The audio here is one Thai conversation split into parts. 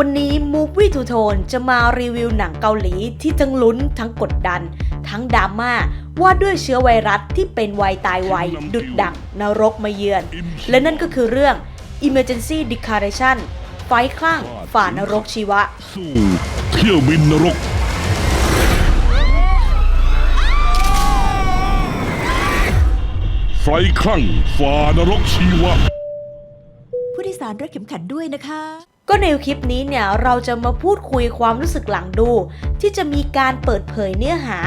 วันนี้ Movie to Tone จะมารีวิวหนังเกาหลีที่ทั้งลุ้นทั้งกดดัน ทั้งดราม่าว่าด้วยเชื้อไวรัสที่เป็นไวยตายไว ดุดดังนรกมาเยือน และนั่นก็คือเรื่อง Emergency Declaration ไฟคลั่งฝ่านรกชีวะ สู่เที่ยวบินนรก ไฟคลั่งฝ่านรกชีวะ ผู้โดยสารรัดเข็มขัดด้วยนะคะ ก็ในคลิปนี้เนี่ยเราจะมาพูดคุยความรู้สึกหลังดู ที่จะมีการเปิดเผยเนื้อหา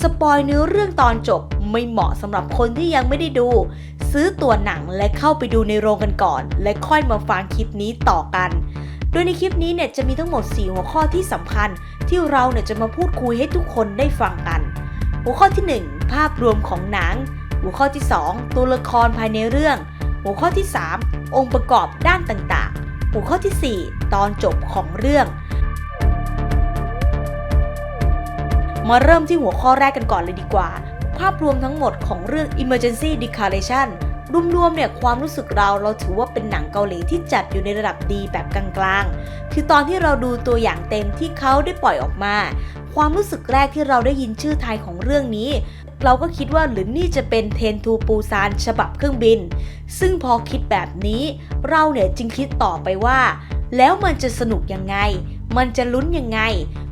สปอยเนื้อเรื่องตอนจบไม่เหมาะสำหรับคนที่ยังไม่ได้ดู ซื้อตัวหนังและเข้าไปดูในโรงกันก่อน และค่อยมาฟังคลิปนี้ต่อกัน โดยในคลิปนี้เนี่ยจะมีทั้งหมด 4 หัวข้อที่สำคัญ ที่เราเนี่ยจะมาพูดคุยให้ทุกคนได้ฟังกัน หัวข้อที่ 1 ภาพรวมของหนัง หัวข้อที่ 2 ตัวละครภายในเรื่อง หัวข้อที่ 3 องค์ประกอบด้านต่างๆ หัวข้อทีสี่ 4 ตอนจบของเรื่อง มาเริ่มที่หัวข้อแรกกันก่อนเลยดีกว่า ภาพรวมทั้งหมดของเรื่อง Emergency Declaration รวมๆเนี่ยความรู้สึกเราเราถือว่าเป็นหนังเกาหลีที่จัดอยู่ในระดับดีแบบกลางๆ คือตอนที่เราดูตัวอย่างเต็มที่เขาได้ปล่อยออกมา ความรู้สึกแรกที่เราได้ยินชื่อไทยของเรื่องนี้ เราก็คิดว่าหรือนี่จะเป็นเทนทูปูซานฉบับเครื่องบิน ซึ่งพอคิดแบบนี้ เราเนี่ยจึงคิดต่อไปว่า แล้วมันจะสนุกยังไง มันจะลุ้นยังไง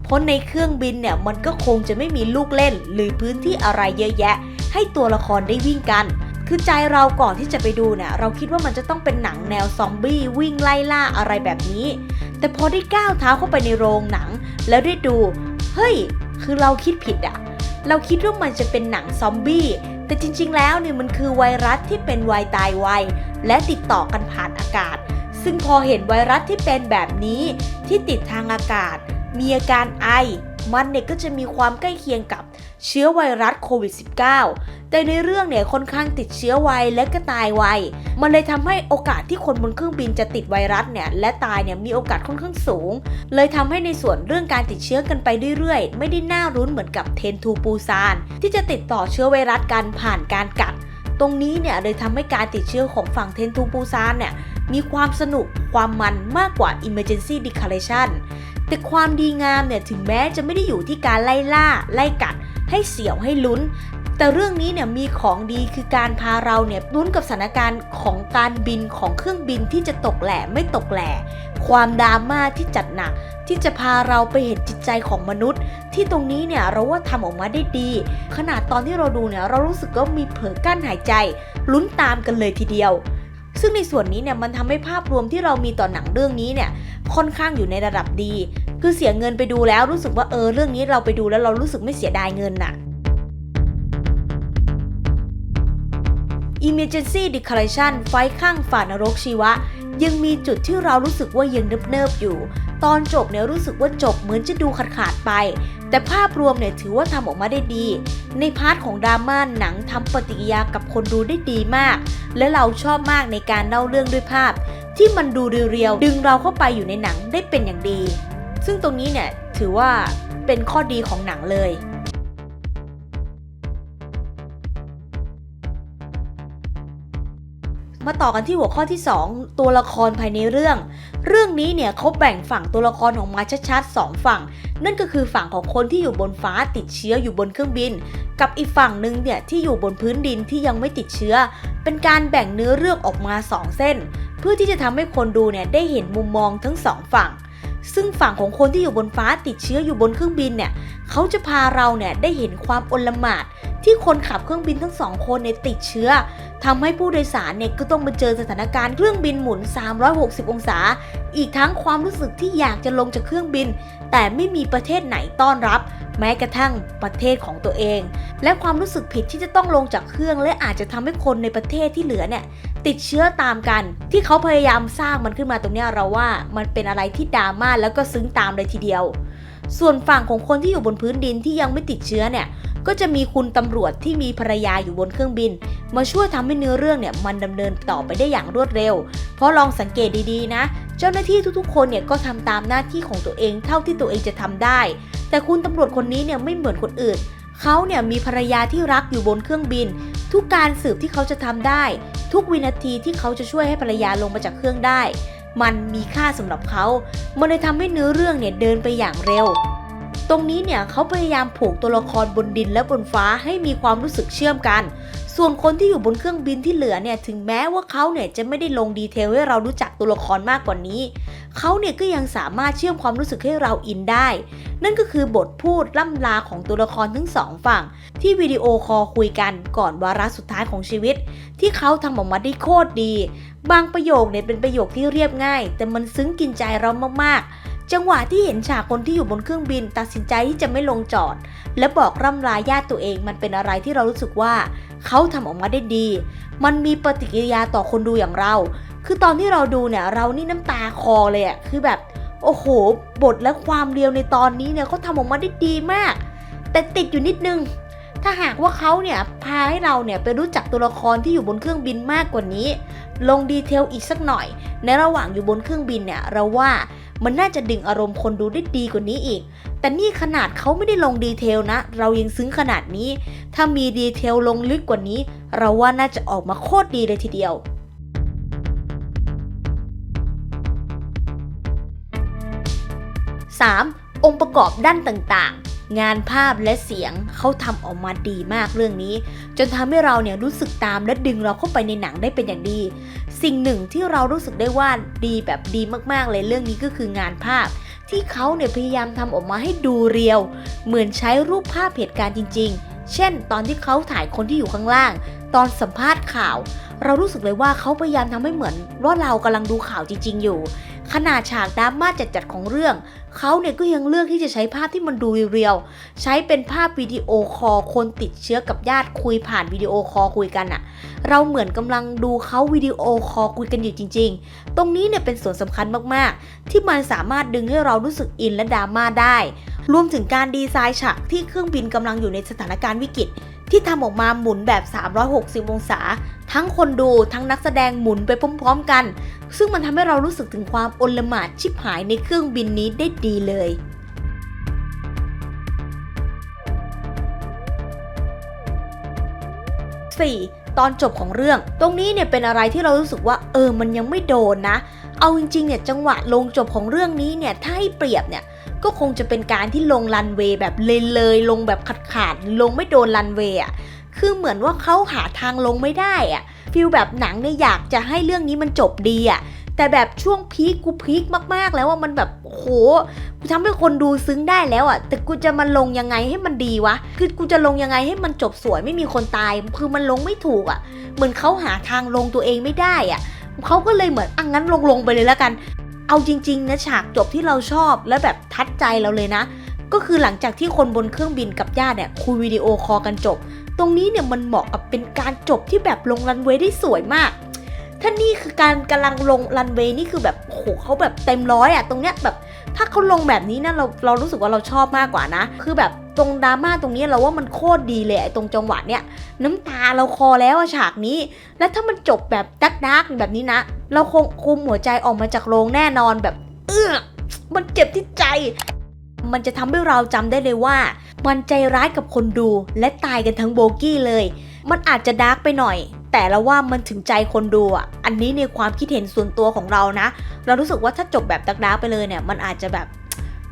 เพราะในเครื่องบินเนี่ยมันก็คงจะไม่มีลูกเล่น หรือพื้นที่อะไรเยอะแยะ ให้ตัวละครได้วิ่งกันคือใจเราก่อนที่จะไปดูเนี่ยเราคิดว่ามันจะต้องเป็นหนังแนวซอมบี้วิ่งไล่ล่าอะไรแบบนี้ แต่พอได้ก้าวเท้าเข้าไปในโรงหนัง แล้วได้ดู เฮ้ย คือเราคิดผิดอะ เราคิดว่ามันจะเป็นหนังซอมบี้ แต่จริงๆ แล้วเนี่ยมันคือไวรัสที่เป็นไวตายไวและติดต่อกันผ่านอากาศ ซึ่งพอเห็นไวรัสที่เป็นแบบนี้ที่ติดทางอากาศ มีอาการไอ มันเนี่ยก็จะมีความใกล้เคียงกับเชื้อไวรัสโควิด -19 แต่ในเรื่องเนี่ยค่อนข้างติดเชื้อไวและก็ตายไว มันเลยทำให้โอกาสที่คนบนเครื่องบินจะติดไวรัสเนี่ยและตายเนี่ยมีโอกาสค่อนข้างสูง เลยทำให้ในส่วนเรื่องการติดเชื้อกันไปเรื่อยๆ ไม่ได้น่ารุ้นเหมือนกับเทนทูปูซานที่จะติดต่อเชื้อไวรัสกันผ่านการกัด ตรงนี้เนี่ยเลยทำให้การติดเชื้อของฝั่งเทนทูปูซานเนี่ยมีความสนุกความมันมากกว่า Emergency Declaration แต่ความดีงามเนี่ยถึงแม้จะไม่ได้อยู่ที่การไล่ล่าไล่กัดให้เสียวให้ลุ้น แต่เรื่องนี้เนี่ยมีของดีคือการพาเราเนี่ยลุ้นกับสถานการณ์ของการบินของเครื่องบินที่จะตกแหล่ไม่ตกแหล่ความดราม่าที่จัดหนัก ที่จะพาเราไปเห็นจิตใจของมนุษย์ ที่ตรงนี้เนี่ยเราว่าทำออกมาได้ดี ขนาดตอนที่เราดูเนี่ยเรารู้สึกว่ามีเผลอกั้นหายใจลุ้นตามกันเลยทีเดียว ซึ่งในส่วนนี้เนี่ยมันทำให้ภาพรวมที่เรามีต่อหนังเรื่องนี้เนี่ยค่อนข้างอยู่ในระดับดี คือเสียเงินไปดูแล้วรู้สึกว่าเออเรื่องนี้เราไปดูแล้วเรารู้สึกไม่เสียดายเงินน่ะ Emergency Declaration ไฟข้างฝ่านรกชีวะ ยังมีจุดที่เรารู้สึกว่ายังเนิบๆอยู่ ตอนจบเนี่ยรู้สึกว่าจบเหมือนจะดูขาดๆไป แต่ภาพรวมเนี่ยถือว่าทำออกมาได้ดี ในพาร์ทของดราม่าหนังทำปฏิกิริยากับคนดูได้ดีมาก และเราชอบมากในการเล่าเรื่องด้วยภาพ ที่มันดูเรียวๆดึงเราเข้าไปอยู่ในหนังได้เป็นอย่างดี ซึ่งตรงนี้เนี่ยถือว่าเป็นข้อดีของหนังเลย มาต่อกันที่หัวข้อที่ 2 ตัวละครภายในเรื่อง เรื่องนี้เนี่ยเขาแบ่งฝั่งตัวละครออกมาชัดๆสองฝั่ง นั่นก็คือฝั่งของคนที่อยู่บนฟ้าติดเชื้ออยู่บนเครื่องบิน กับอีกฝั่งหนึ่งเนี่ยที่อยู่บนพื้นดินที่ยังไม่ติดเชื้อ เป็นการแบ่งเนื้อเรื่องออกมา 2 เส้น เพื่อที่จะทำให้คนดูเนี่ยได้เห็นมุมมองทั้งสองฝั่ง ซึ่งฝั่งของคนที่อยู่บนฟ้าติดเชื้ออยู่บนเครื่องบินเนี่ยเขาจะพาเราเนี่ยได้เห็นความอลมานที่คนขับเครื่องบินทั้งสองคนเนี่ยติดเชื้อทำให้ผู้โดยสารเนี่ยก็ต้องมาเจอสถานการณ์เครื่องบินหมุน 360 องศา อีกทั้งความรู้สึกที่อยากจะลงจากเครื่องบิน แต่ไม่มีประเทศไหนต้อนรับ แม้กระทั่งประเทศของตัวเอง และความรู้สึกผิดที่จะต้องลงจากเครื่องและอาจจะทำให้คนในประเทศที่เหลือเนี่ย ติดเชื้อตามกัน ที่เขาพยายามสร้างมันขึ้นมาตรงนี้เราว่ามันเป็นอะไรที่ดราม่าแล้วก็ซึ้งตามเลยทีเดียว ส่วนฝั่งของคนที่อยู่บนพื้นดินที่ยังไม่ติดเชื้อเนี่ยก็จะมีคุณตำรวจที่มีภรรยาอยู่บนเครื่องบิน มาช่วยทำให้เนื้อเรื่องเนี่ยมันดำเนินต่อไปได้อย่างรวดเร็ว เพราะลองสังเกตดีๆนะ เจ้าหน้าที่ทุกๆ คนเนี่ยก็ทำตามหน้าที่ของตัวเองเท่าที่ตัวเองจะทำได้ แต่คุณตำรวจคนนี้เนี่ยไม่เหมือนคนอื่น เขาเนี่ยมีภรรยาที่รักอยู่บนเครื่องบิน ทุกการสืบที่เขาจะทำได้ ทุกวินาทีที่เขาจะช่วยให้ภรรยาลงมาจากเครื่องได้ มันมีค่าสำหรับเขา มันเลยทำให้เนื้อเรื่องเนี่ยเดินไปอย่างเร็ว ตรงนี้เนี่ยเขาพยายามผูกตัวละครบนดินและบนฟ้าให้มีความรู้สึกเชื่อมกัน ส่วนคนที่อยู่บนเครื่องบินที่เหลือเนี่ยถึงแม้ว่าเขาเนี่ยจะไม่ได้ลงดีเทลให้เรารู้จักตัวละครมากกว่านี้ เขาเนี่ยก็ยังสามารถเชื่อมความรู้สึกให้เราอินได้ นั่นก็คือบทพูดล่ำลาของตัวละครทั้งสองฝั่ง ที่วิดีโอคอลคุยกันก่อนวาระสุดท้ายของชีวิต ที่เขาทำออกมาได้โคตรดี บางประโยคเนี่ยเป็นประโยคที่เรียบง่าย แต่มันซึ้งกินใจเรามากๆ จังหวะที่เห็นฉากคนที่อยู่บนเครื่องบินตัดสินใจที่จะไม่ลงจอด และบอกร่ำลาญาติตัวเองมันเป็นอะไรที่เรารู้สึกว่า เขาทำออกมาได้ดี มันมีปฏิกิริยาต่อคนดูอย่างเรา คือตอนที่เราดูเนี่ยเรานี่น้ำตาคอเลยอะคือแบบโอ้โห บทและความเรียวในตอนนี้เนี่ยเขาทำออกมาได้ดีมาก แต่ติดอยู่นิดนึง ถ้าหากว่าเขาเนี่ยพาให้เราเนี่ยไปรู้จักตัวละครที่อยู่บนเครื่องบินมากกว่านี้ ลงดีเทลอีกสักหน่อย ในระหว่างอยู่บนเครื่องบินเนี่ยเราว่า มันน่าจะดึงอารมณ์คนดูได้ดีกว่านี้อีก แต่นี่ขนาดเขาไม่ได้ลงดีเทลนะ เรายังซึ้งขนาดนี้ ถ้ามีดีเทลลงลึกกว่านี้ เราว่าน่าจะออกมาโคตรดีเลยทีเดียว 3. องค์ประกอบด้านต่างๆ งานภาพและเสียงเขาทำออกมาดีมากเรื่องนี้ จนทำให้เราเนี่ยรู้สึกตามและดึงเราเข้าไปในหนังได้เป็นอย่างดี สิ่งหนึ่งที่เรารู้สึกได้ว่าดีแบบดีมากๆเลยเรื่องนี้ก็คืองานภาพ ที่เขาเนี่ยพยายามทำออกมาให้ดูเรียว เหมือนใช้รูปภาพเหตุการณ์จริง ๆ เช่น ตอนที่เขาถ่ายคนที่อยู่ข้างล่าง ตอนสัมภาษณ์ข่าว เรารู้สึกเลยว่าเขาพยายามทำให้เหมือนว่าเรากำลังดูข่าวจริง ๆ อยู่ ขนาดฉากดราม่าจัดๆของเรื่อง เขาเนี่ยก็ยังเลือกที่จะใช้ภาพที่มันดูเรียว ใช้เป็นภาพวิดีโอคอลคนติดเชื้อกับญาติคุยผ่านวิดีโอคอลคุยกันอะเราเหมือนกำลังดูเขาวิดีโอคอลคุยกันอยู่จริง ๆ ตรงนี้เนี่ยเป็นส่วนสำคัญมากๆ ที่มันสามารถดึงให้เรารู้สึกอินและดราม่าได้ รวมถึงการดีไซน์ฉากที่เครื่องบินกำลังอยู่ในสถานการณ์วิกฤต ที่ทำออกมาหมุนแบบ 360 องศา ทั้งคนดูทั้งนักแสดงหมุนไปพร้อมๆกัน ซึ่งมันทำให้เรารู้สึกถึงความโอลหม่านชิบหายในเครื่องบินนี้ได้ดีเลย 4. ตอนจบของเรื่อง ตรงนี้เนี่ยเป็นอะไรที่เรารู้สึกว่า เออมันยังไม่โดนนะ เอาจริงๆเนี่ยจังหวะลงจบของเรื่องนี้เนี่ยถ้าให้เปรียบเนี่ย ก็คงจะเป็นการที่ลงรันเวย์แบบเลยเลยๆลงแบบขาดขาดๆลงไม่โดนรันเวย์อะคือเหมือนว่าเขาหาทางลงไม่ได้อะฟีลแบบหนังเนี่ยอยากจะให้เรื่องนี้มันจบดีอะแต่แบบช่วงพีคกูพีคมากๆ แล้วว่ามันแบบโหกูทำให้คนดูซึ้งได้แล้วอะแต่กูจะมาลงยังไงให้มันดีวะคือกูจะลงยังไงให้มันจบสวยไม่มีคนตายคือมันลงไม่ถูกอะเหมือนเขาหาทางลงตัวเองไม่ได้อะเขาก็เลยเหมือนอะงั้นลงลงไปเลยแล้วกัน เอาจริงๆนะฉากจบที่เราชอบและแบบทัดใจเราเลยนะ ก็คือหลังจากที่คนบนเครื่องบินกับญาติเนี่ยคุยวิดีโอคอลกันจบ ตรงนี้เนี่ยมันเหมาะกับเป็นการจบที่แบบลงรันเวย์ได้สวยมากถ้านี่คือการกำลังลงรันเวย์นี่คือแบบโอ้โหเขาแบบเต็มร้อยอะตรงเนี้ยแบบ ถ้าเขาลงแบบนี้นะเราเรารู้สึกว่าเราชอบมากกว่านะ คือแบบตรงดราม่าตรงนี้เราว่ามันโคตรดีเลยไอ้ตรงจังหวะเนี้ยน้ำตาเราคอแล้วฉากนี้ แล้วถ้ามันจบแบบดักดักๆแบบนี้นะ เราคงคุมหัวใจออกมาจากโรงแน่นอนแบบ เออมันเจ็บที่ใจ มันจะทำให้เราจำได้เลยว่า มันใจร้ายกับคนดูและตายกันทั้งโบกี้เลย มันอาจจะดาร์กไปหน่อย แต่ละว่ามันถึงใจคนดูอะ อันนี้ในความคิดเห็นส่วนตัวของเรานะ เรารู้สึกว่าถ้าจบแบบดักดาไปเลยเนี่ยมันอาจจะแบบ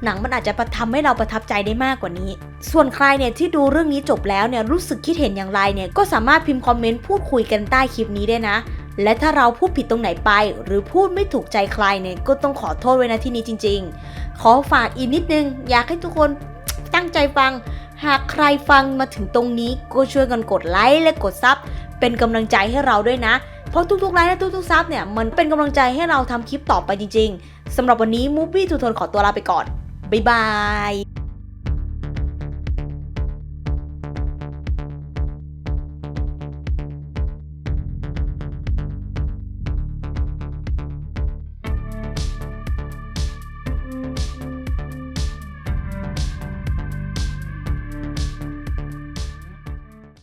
หนังมันอาจจะทำให้เราประทับใจได้มากกว่านี้ ส่วนใครเนี่ยที่ดูเรื่องนี้จบแล้วเนี่ยรู้สึกคิดเห็นอย่างไรเนี่ยก็สามารถพิมพ์คอมเมนต์พูดคุยกันใต้คลิปนี้ได้นะ และถ้าเราพูดผิดตรงไหนไป หรือพูดไม่ถูกใจใครเนี่ยก็ต้องขอโทษไว้นะที่นี้จริง ๆ ขอฝากอีกนิดนึง อยากให้ทุกคนตั้งใจฟัง หากใครฟังมาถึงตรงนี้ก็ช่วยกันกดไลค์และกดซับ เป็นกำลังใจให้เราด้วยนะ เพราะทุกๆไลน์และทุกๆซับเนี่ยมันเป็นกำลังใจให้เราทำคลิปต่อไปจริงๆสำหรับวันนี้มูฟี่ทูทนขอตัวลาไปก่อนบ๊ายบาย